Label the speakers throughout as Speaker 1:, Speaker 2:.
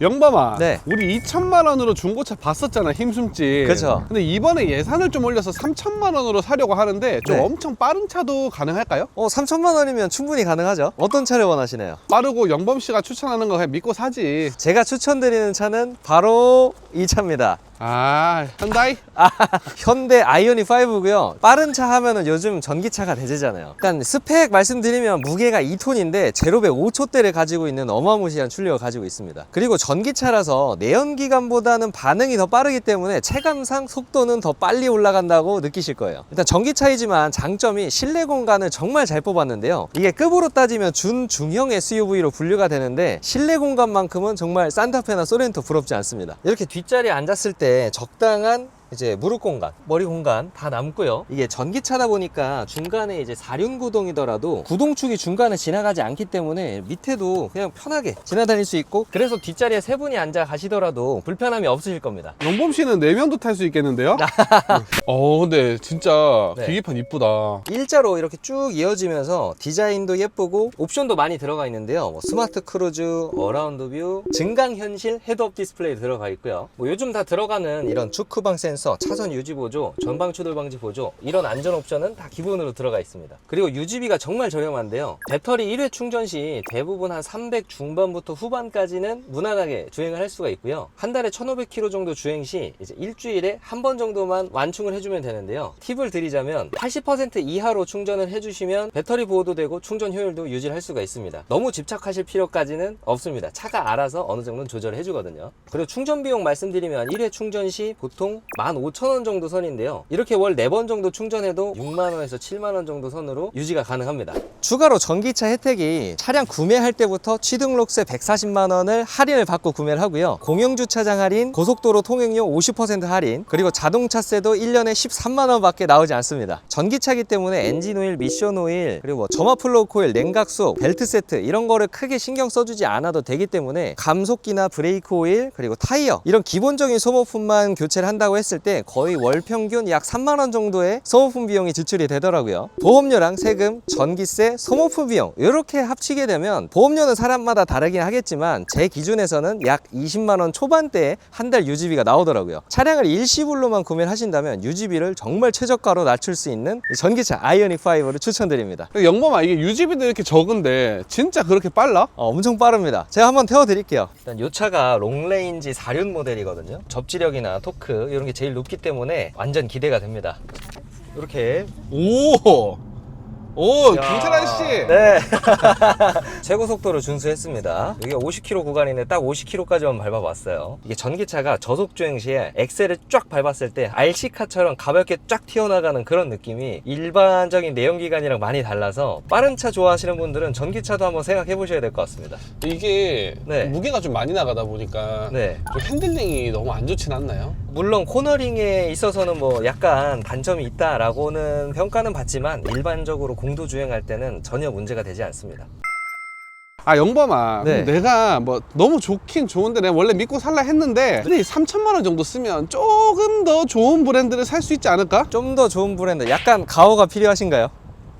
Speaker 1: 영범아
Speaker 2: 네.
Speaker 1: 우리 2천만 원으로 중고차 봤었잖아 힘숨집
Speaker 2: 그쵸.
Speaker 1: 근데 이번에 예산을 좀 올려서 3천만 원으로 사려고 하는데 좀
Speaker 2: 네.
Speaker 1: 엄청 빠른 차도 가능할까요?
Speaker 2: 어, 3천만 원이면 충분히 가능하죠. 어떤 차를 원하시나요?
Speaker 1: 빠르고 영범 씨가 추천하는 거 그냥 믿고 사지
Speaker 2: 제가 추천드리는 차는 바로 이 차입니다.
Speaker 1: 아 현다이?
Speaker 2: 아, 현대 아이오닉 5고요. 빠른 차 하면은 요즘 전기차가 대세잖아요. 일단 스펙 말씀드리면 무게가 2톤인데 제로백 5초대를 가지고 있는 어마무시한 출력을 가지고 있습니다. 그리고 전기차라서 내연기관보다는 반응이 더 빠르기 때문에 체감상 속도는 더 빨리 올라간다고 느끼실 거예요. 일단 전기차이지만 장점이 실내 공간을 정말 잘 뽑았는데요. 이게 급으로 따지면 준중형 SUV로 분류가 되는데 실내 공간만큼은 정말 산타페나 소렌토 부럽지 않습니다. 이렇게 뒷자리에 앉았을 때 적당한 이제 무릎 공간, 머리 공간 다 남고요. 이게 전기차다 보니까 중간에 이제 사륜 구동이더라도 구동축이 중간에 지나가지 않기 때문에 밑에도 그냥 편하게 지나다닐 수 있고 그래서 뒷자리에 세 분이 앉아 가시더라도 불편함이 없으실 겁니다.
Speaker 1: 영범 씨는 내면도 탈 수 있겠는데요? 어 근데 진짜
Speaker 2: 네.
Speaker 1: 계기판 이쁘다
Speaker 2: 일자로 이렇게 쭉 이어지면서 디자인도 예쁘고 옵션도 많이 들어가 있는데요. 뭐 스마트 크루즈, 어라운드 뷰, 증강 현실 헤드업 디스플레이 들어가 있고요. 뭐 요즘 다 들어가는 이런 주크방 센서, 차선 유지 보조, 전방 추돌 방지 보조 이런 안전 옵션은 다 기본으로 들어가 있습니다. 그리고 유지비가 정말 저렴한데요. 배터리 1회 충전 시 대부분 한 300 중반부터 후반까지는 무난하게 주행을 할 수가 있고요. 한 달에 1,500km 정도 주행 시 이제 일주일에 한 번 정도만 완충을 해주면 되는데요. 팁을 드리자면 80% 이하로 충전을 해주시면 배터리 보호도 되고 충전 효율도 유지를 할 수가 있습니다. 너무 집착하실 필요까지는 없습니다. 차가 알아서 어느 정도는 조절을 해주거든요. 그리고 충전 비용 말씀드리면 1회 충전 시 보통 15,000원 정도 선인데요. 이렇게 월 4번 정도 충전해도 6만원에서 7만원 정도 선으로 유지가 가능합니다. 추가로 전기차 혜택이 차량 구매할 때부터 취등록세 140만원을 할인을 받고 구매를 하고요. 공영주차장 할인, 고속도로 통행료 50% 할인, 그리고 자동차세도 1년에 13만원 밖에 나오지 않습니다. 전기차기 때문에 엔진 오일, 미션 오일, 그리고 뭐 점화 플로우 코일, 냉각수, 벨트 세트 이런 거를 크게 신경 써주지 않아도 되기 때문에 감속기나 브레이크 오일, 그리고 타이어 이런 기본적인 소모품만 교체를 한다고 했을 때 거의 월 평균 약 3만 원 정도의 소모품 비용이 지출이 되더라고요. 보험료랑 세금, 전기세, 소모품 비용 이렇게 합치게 되면 보험료는 사람마다 다르긴 하겠지만 제 기준에서는 약 20만 원 초반대에 한 달 유지비가 나오더라고요. 차량을 일시불로만 구매를 하신다면 유지비를 정말 최저가로 낮출 수 있는 이 전기차 아이오닉 5를 추천드립니다.
Speaker 1: 영범아 이게 유지비도 이렇게 적은데 진짜 그렇게 빨라?
Speaker 2: 어, 엄청 빠릅니다. 제가 한번 태워드릴게요. 일단 이 차가 롱레인지 4륜 모델이거든요. 접지력이나 토크 이런 게 제일 높기 때문에 완전 기대가 됩니다. 이렇게
Speaker 1: 오! 오
Speaker 2: 야.
Speaker 1: 경찰 아저씨
Speaker 2: 네. 최고 속도로 준수했습니다. 이게 50km 구간인데 딱 50km까지만 밟아봤어요. 이게 전기차가 저속 주행 시에 엑셀을 쫙 밟았을 때 RC카처럼 가볍게 쫙 튀어나가는 그런 느낌이 일반적인 내연기관이랑 많이 달라서 빠른 차 좋아하시는 분들은 전기차도 한번 생각해 보셔야 될 것 같습니다.
Speaker 1: 이게
Speaker 2: 네.
Speaker 1: 무게가 좀 많이 나가다 보니까
Speaker 2: 네.
Speaker 1: 좀 핸들링이 너무 안 좋진 않나요?
Speaker 2: 물론 코너링에 있어서는 뭐 약간 단점이 있다라고는 평가는 받지만 일반적으로 공도 주행할 때는 전혀 문제가 되지 않습니다.
Speaker 1: 아 영범아
Speaker 2: 네.
Speaker 1: 내가 뭐 너무 좋긴 좋은데 내가 원래 믿고 살라 했는데 근데 3천만 원 정도 쓰면 조금 더 좋은 브랜드를 살 수 있지 않을까?
Speaker 2: 좀 더 좋은 브랜드, 약간 가오가 필요하신가요?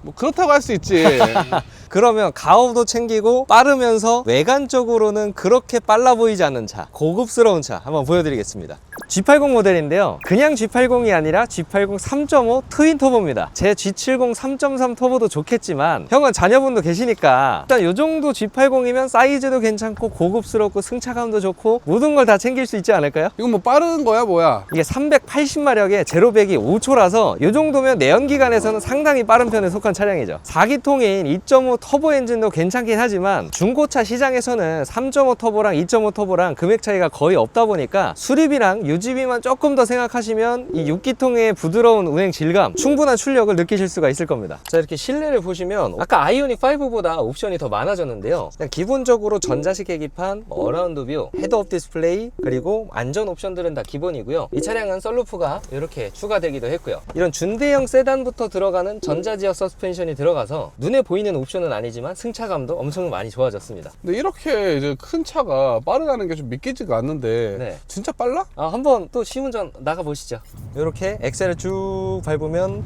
Speaker 1: 뭐 그렇다고 할 수 있지
Speaker 2: 그러면 가오도 챙기고 빠르면서 외관적으로는 그렇게 빨라 보이지 않는 차 고급스러운 차 한번 보여드리겠습니다 G80 모델인데요. 그냥 G80이 아니라 G80 3.5 트윈 터보입니다. 제 G70 3.3 터보도 좋겠지만 형은 자녀분도 계시니까 일단 이 정도 G80이면 사이즈도 괜찮고 고급스럽고 승차감도 좋고 모든 걸 다 챙길 수 있지 않을까요?
Speaker 1: 이건 뭐 빠른 거야 뭐야?
Speaker 2: 이게 380마력에 제로백이 5초라서 이 정도면 내연기관에서는 상당히 빠른 편에 속한 차량이죠. 4기통인 2.5 터보 엔진도 괜찮긴 하지만 중고차 시장에서는 3.5 터보랑 2.5 터보랑 금액 차이가 거의 없다 보니까 수리비랑 유 지비만 조금 더 생각하시면 이 6기통의 부드러운 운행 질감 충분한 출력을 느끼실 수가 있을 겁니다. 자 이렇게 실내를 보시면 아까 아이오닉 5보다 옵션이 더 많아졌는데요. 그냥 기본적으로 전자식 계기판, 뭐 어라운드 뷰, 헤드업 디스플레이 그리고 안전 옵션들은 다 기본이고요. 이 차량은 썬루프가 이렇게 추가되기도 했고요. 이런 준대형 세단부터 들어가는 전자지역 서스펜션이 들어가서 눈에 보이는 옵션은 아니지만 승차감도 엄청 많이 좋아졌습니다.
Speaker 1: 근데 이렇게 이제 큰 차가 빠르다는 게 좀 믿기지가 않는데
Speaker 2: 네.
Speaker 1: 진짜 빨라?
Speaker 2: 아, 한번 또 시운전 나가 보시죠 이렇게 엑셀을 쭉 밟으면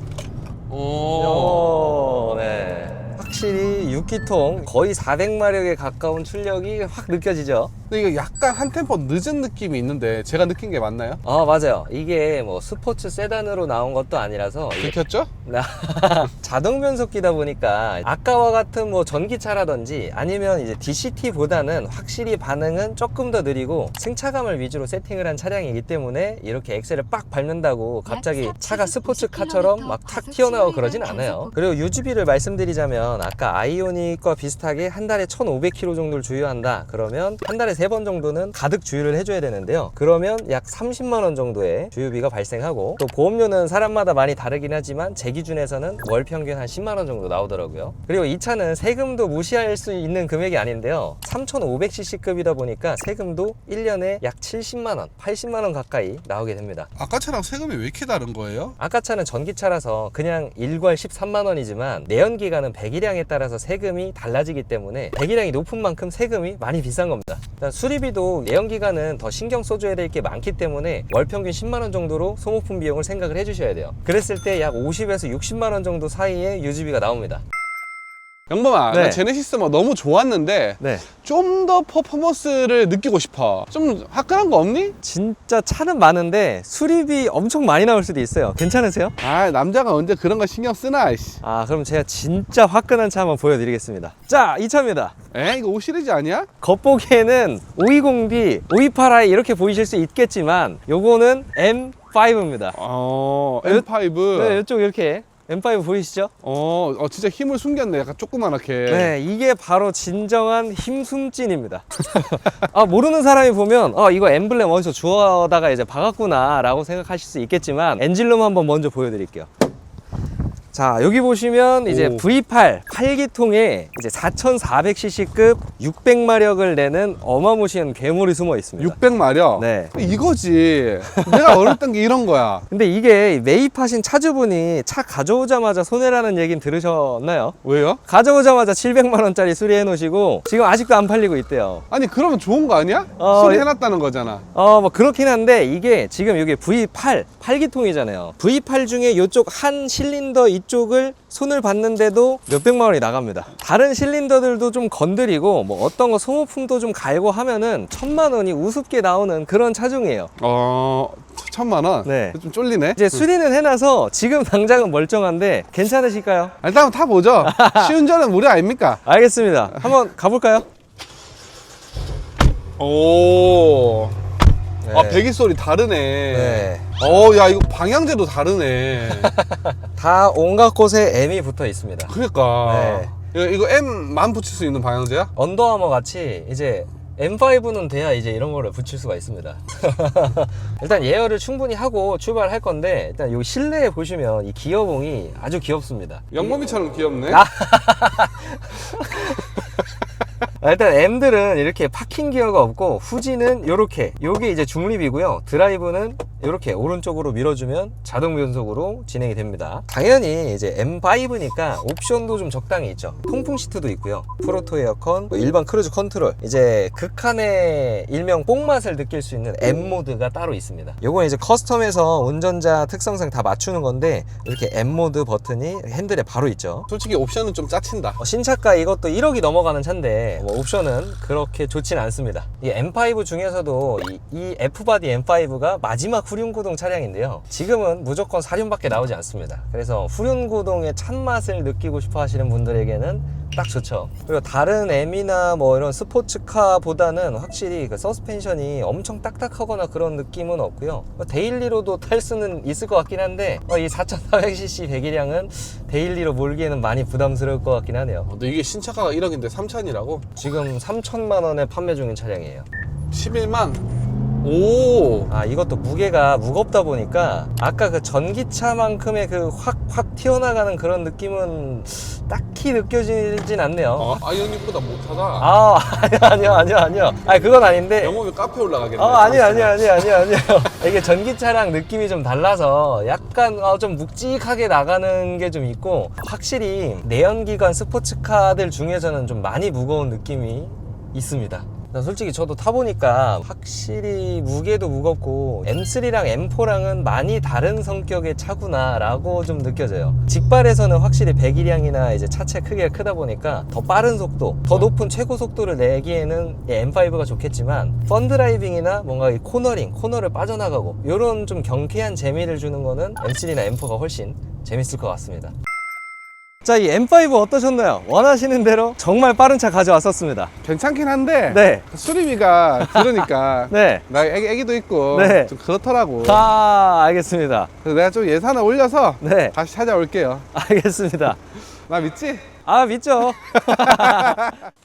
Speaker 1: 오.
Speaker 2: 오, 네. 확실히 6기통 거의 400마력에 가까운 출력이 확 느껴지죠.
Speaker 1: 근데 이거 약간 한 템포 늦은 느낌이 있는데 제가 느낀 게 맞나요?
Speaker 2: 아 맞아요. 이게 뭐 스포츠 세단으로 나온 것도 아니라서 이게
Speaker 1: 들켰죠?
Speaker 2: 나- 자동 변속기다 보니까 아까와 같은 뭐 전기차라든지 아니면 이제 DCT보다는 확실히 반응은 조금 더 느리고 승차감을 위주로 세팅을 한 차량이기 때문에 이렇게 엑셀을 빡 밟는다고 갑자기 차가 스포츠카처럼 막 탁 튀어나오고 그러진 않아요. 그리고 유지비를 말씀드리자면 아까 아이오닉과 비슷하게 한 달에 1,500km 정도를 주유한다. 그러면 한 달에 세 번 정도는 가득 주유를 해줘야 되는데요. 그러면 약 30만 원 정도의 주유비가 발생하고 또 보험료는 사람마다 많이 다르긴 하지만 제 기준에서는 월 평균 한 10만 원 정도 나오더라고요. 그리고 이 차는 세금도 무시할 수 있는 금액이 아닌데요. 3,500cc급이다 보니까 세금도 1년에 약 70만 원, 80만 원 가까이 나오게 됩니다.
Speaker 1: 아까 차랑 세금이 왜 이렇게 다른 거예요?
Speaker 2: 아까 차는 전기차라서 그냥 일괄 13만 원이지만 내연기관은 배기량에 따라서 세금이 달라지기 때문에 배기량이 높은 만큼 세금이 많이 비싼 겁니다. 일단 수리비도 내연기관은 더 신경 써줘야 될 게 많기 때문에 월 평균 10만 원 정도로 소모품 비용을 생각을 해주셔야 돼요. 그랬을 때 약 50에서 60만 원 정도 사이에 유지비가 나옵니다.
Speaker 1: 영범아
Speaker 2: 네.
Speaker 1: 나 제네시스 뭐 너무 좋았는데
Speaker 2: 네.
Speaker 1: 좀 더 퍼포먼스를 느끼고 싶어 좀 화끈한 거 없니?
Speaker 2: 진짜 차는 많은데 수리비 엄청 많이 나올 수도 있어요. 괜찮으세요?
Speaker 1: 아 남자가 언제 그런 거 신경 쓰나 이씨.
Speaker 2: 아 그럼 제가 진짜 화끈한 차 한번 보여드리겠습니다. 자, 이 차입니다.
Speaker 1: 에 이거 5 시리즈 아니야?
Speaker 2: 겉보기에는 520D, 528i 이렇게 보이실 수 있겠지만 요거는 M5입니다.
Speaker 1: 어
Speaker 2: 네,
Speaker 1: M5
Speaker 2: 네, 이쪽 이렇게 M5 보이시죠?
Speaker 1: 어, 어 진짜 힘을 숨겼네 약간 조그만하게
Speaker 2: 네, 이게 바로 진정한 힘숨찐입니다. 아, 모르는 사람이 보면 어, 이거 엠블렘 어디서 주워다가 이제 박았구나 라고 생각하실 수 있겠지만 엔진룸 한번 먼저 보여드릴게요. 자, 여기 보시면 이제
Speaker 1: 오.
Speaker 2: V8 8기통에 이제 4400cc급 600마력을 내는 어마무시한 괴물이 숨어 있습니다.
Speaker 1: 600마력
Speaker 2: 네.
Speaker 1: 이거지 내가 어렸던 게 이런 거야
Speaker 2: 근데 이게 매입하신 차주분이 차 가져오자마자 손해라는 얘기는 들으셨나요?
Speaker 1: 왜요?
Speaker 2: 가져오자마자 700만 원짜리 수리해 놓으시고 지금 아직도 안 팔리고 있대요.
Speaker 1: 아니 그러면 좋은 거 아니야?
Speaker 2: 어,
Speaker 1: 수리해놨다는 거잖아
Speaker 2: 어, 뭐 그렇긴 한데 이게 지금 여기 V8 8기통이잖아요. V8 중에 이쪽 한 실린더 이 쪽을 손을 봤는데도 몇백만 원이 나갑니다. 다른 실린더들도 좀 건드리고 뭐 어떤 거 소모품도 좀 갈고 하면은 천만 원이 우습게 나오는 그런 차종이에요.
Speaker 1: 어 천만 원?
Speaker 2: 네.
Speaker 1: 좀 쫄리네
Speaker 2: 이제 수리는 해놔서 지금 당장은 멀쩡한데 괜찮으실까요?
Speaker 1: 아, 일단 타보죠 시운전은 무료 아닙니까?
Speaker 2: 알겠습니다. 한번 가볼까요?
Speaker 1: 오. 아
Speaker 2: 네.
Speaker 1: 배기 소리 다르네.
Speaker 2: 네.
Speaker 1: 어, 야 이거 방향제도 다르네.
Speaker 2: 다 온갖 곳에 M이 붙어 있습니다.
Speaker 1: 그러니까.
Speaker 2: 네.
Speaker 1: 이거, 이거 M만 붙일 수 있는 방향제야?
Speaker 2: 언더아머 같이 이제 M5는 돼야 이제 이런 거를 붙일 수가 있습니다. 일단 예열을 충분히 하고 출발할 건데 일단 이 실내에 보시면 이 기어봉이 아주 귀엽습니다.
Speaker 1: 영범이처럼 귀엽네.
Speaker 2: 아. 아, 일단 M들은 이렇게 파킹 기어가 없고 후지는 이렇게. 요게 이제 중립이고요. 드라이브는 이렇게 오른쪽으로 밀어주면 자동 변속으로 진행이 됩니다. 당연히 이제 M5니까 옵션도 좀 적당히 있죠. 통풍 시트도 있고요. 프로토 에어컨 뭐 일반 크루즈 컨트롤. 이제 극한의 일명 뽕맛을 느낄 수 있는 M 모드가 따로 있습니다. 요건 이제 커스텀에서 운전자 특성상 다 맞추는 건데 이렇게 M 모드 버튼이 핸들에 바로 있죠.
Speaker 1: 솔직히 옵션은 좀 짜친다.
Speaker 2: 어, 신차가 이것도 1억이 넘어가는 차인데 뭐 옵션은 그렇게 좋진 않습니다. 이 M5 중에서도 이, 이 F바디 M5가 마지막 후륜구동 차량인데요. 지금은 무조건 사륜밖에 나오지 않습니다. 그래서 후륜구동의 찬맛을 느끼고 싶어 하시는 분들에게는 딱 좋죠. 그리고 다른 M이나 뭐 이런 스포츠카보다는 확실히 그 서스펜션이 엄청 딱딱하거나 그런 느낌은 없고요. 뭐 데일리로도 탈 수는 있을 것 같긴 한데 어, 이 4400cc 배기량은 데일리로 몰기에는 많이 부담스러울 것 같긴 하네요.
Speaker 1: 어, 근데 이게 신차가가 1억인데 3천이라고?
Speaker 2: 지금 3천만 원에 판매 중인 차량이에요.
Speaker 1: 11만. 오.
Speaker 2: 아 이것도 무게가 무겁다 보니까 아까 그 전기차만큼의 그 확확 튀어나가는 그런 느낌은 딱히 느껴지진 않네요.
Speaker 1: 어, 아이오닉보다 못하다.
Speaker 2: 아 아니요 아니요 아니요. 아 그건 아닌데.
Speaker 1: 영업이 카페 올라가겠네.
Speaker 2: 아 아니요 아니요 아니요 아니요 아니요. 이게 전기차랑 느낌이 좀 달라서 약간 어, 좀 묵직하게 나가는 게 좀 있고 확실히 내연기관 스포츠카들 중에서는 좀 많이 무거운 느낌이 있습니다. 나 솔직히 저도 타보니까 확실히 무게도 무겁고 M3랑 M4랑은 많이 다른 성격의 차구나 라고 좀 느껴져요. 직발에서는 확실히 배기량이나 이제 차체 크기가 크다 보니까 더 빠른 속도 더 높은 최고 속도를 내기에는 이 M5가 좋겠지만 펀드라이빙이나 뭔가 이 코너링 코너를 빠져나가고 이런 좀 경쾌한 재미를 주는 거는 M3나 M4가 훨씬 재밌을 것 같습니다 자, 이 M5 어떠셨나요? 원하시는 대로 정말 빠른 차 가져왔었습니다.
Speaker 1: 괜찮긴 한데
Speaker 2: 네.
Speaker 1: 수리비가 들으니까
Speaker 2: 네.
Speaker 1: 나 애기, 애기도 있고
Speaker 2: 네.
Speaker 1: 좀 그렇더라고.
Speaker 2: 아, 알겠습니다.
Speaker 1: 그래서 내가 좀 예산을 올려서
Speaker 2: 네.
Speaker 1: 다시 찾아올게요.
Speaker 2: 알겠습니다.
Speaker 1: 나 믿지?
Speaker 2: 아, 믿죠.